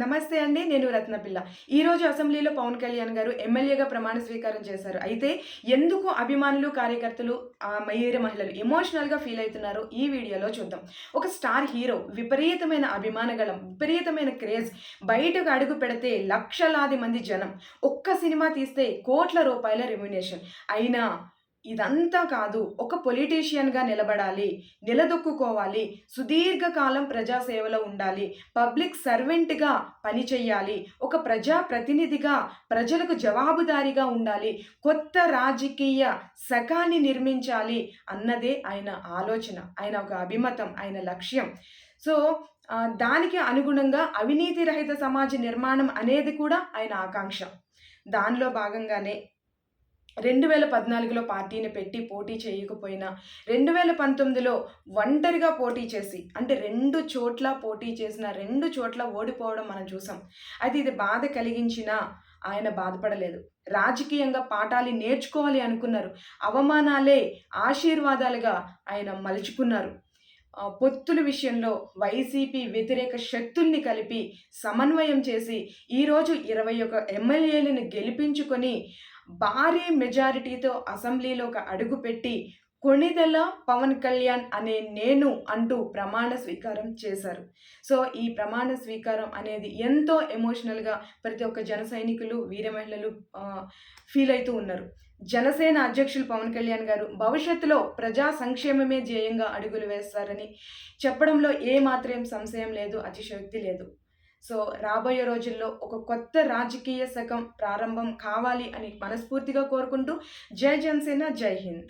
నమస్తే అండి నేను రత్నపిల్ల. ఈరోజు అసెంబ్లీలో పవన్ కళ్యాణ్ గారు ఎమ్మెల్యేగా ప్రమాణ స్వీకారం చేశారు. అయితే ఎందుకు అభిమానులు కార్యకర్తలు ఆ మయూర మహిళలు ఎమోషనల్గా ఫీల్ అవుతున్నారో ఈ వీడియోలో చూద్దాం. ఒక స్టార్ హీరో విపరీతమైన అభిమానగళం విపరీతమైన క్రేజ్ బయటకు అడుగు పెడితే లక్షలాది మంది జనం. ఒక్క సినిమా తీస్తే కోట్ల రూపాయల రెమ్యునేషన్ అయినా ఇదంతా కాదు ఒక పొలిటీషియన్గా నిలబడాలి నిలదొక్కుకోవాలి సుదీర్ఘకాలం ప్రజాసేవలో ఉండాలి పబ్లిక్ సర్వెంట్గా పనిచేయాలి ఒక ప్రజా ప్రతినిధిగా ప్రజలకు జవాబుదారీగా ఉండాలి కొత్త రాజకీయ శకాన్ని నిర్మించాలి అన్నదే ఆయన ఆలోచన ఆయన ఒక అభిమతం ఆయన లక్ష్యం. సో దానికి అనుగుణంగా అవినీతి రహిత సమాజ నిర్మాణం అనేది కూడా ఆయన ఆకాంక్ష. దానిలో భాగంగానే రెండు వేల పద్నాలుగులో పార్టీని పెట్టి పోటీ చేయకపోయినా రెండు వేల పంతొమ్మిదిలో ఒంటరిగా పోటీ చేసి అంటే రెండు చోట్ల పోటీ చేసిన రెండు చోట్ల ఓడిపోవడం మనం చూసాం. అయితే ఇది బాధ కలిగించినా ఆయన బాధపడలేదు. రాజకీయంగా పాఠాలు నేర్చుకోవాలి అనుకున్నారు. అవమానాలే ఆశీర్వాదాలుగా ఆయన మలుచుకున్నారు. పొత్తుల విషయంలో వైసీపీ వ్యతిరేక శక్తుల్ని కలిపి సమన్వయం చేసి ఈరోజు ఇరవై ఒక ఎమ్మెల్యేలను గెలిపించుకొని భారీ మెజారిటీతో అసెంబ్లీలోకి అడుగుపెట్టి కొణిదెల పవన్ కళ్యాణ్ అనే నేను అంటూ ప్రమాణ స్వీకారం చేశారు. సో ఈ ప్రమాణ స్వీకారం అనేది ఎంతో ఎమోషనల్గా ప్రతి ఒక్క జన సైనికులు వీర మహిళలు ఫీల్ అవుతూ ఉన్నారు. జనసేన అధ్యక్షులు పవన్ కళ్యాణ్ గారు భవిష్యత్తులో ప్రజా సంక్షేమమే ధ్యేయంగా అడుగులు వేస్తారని చెప్పడంలో ఏ మాత్రం సంశయం లేదు అతిశయోక్తి లేదు. సో రాబోయే రోజుల్లో ఒక కొత్త రాజకీయ శకం ప్రారంభం కావాలి అని మనస్ఫూర్తిగా కోరుకుంటూ జై జనసేన జై హింద్.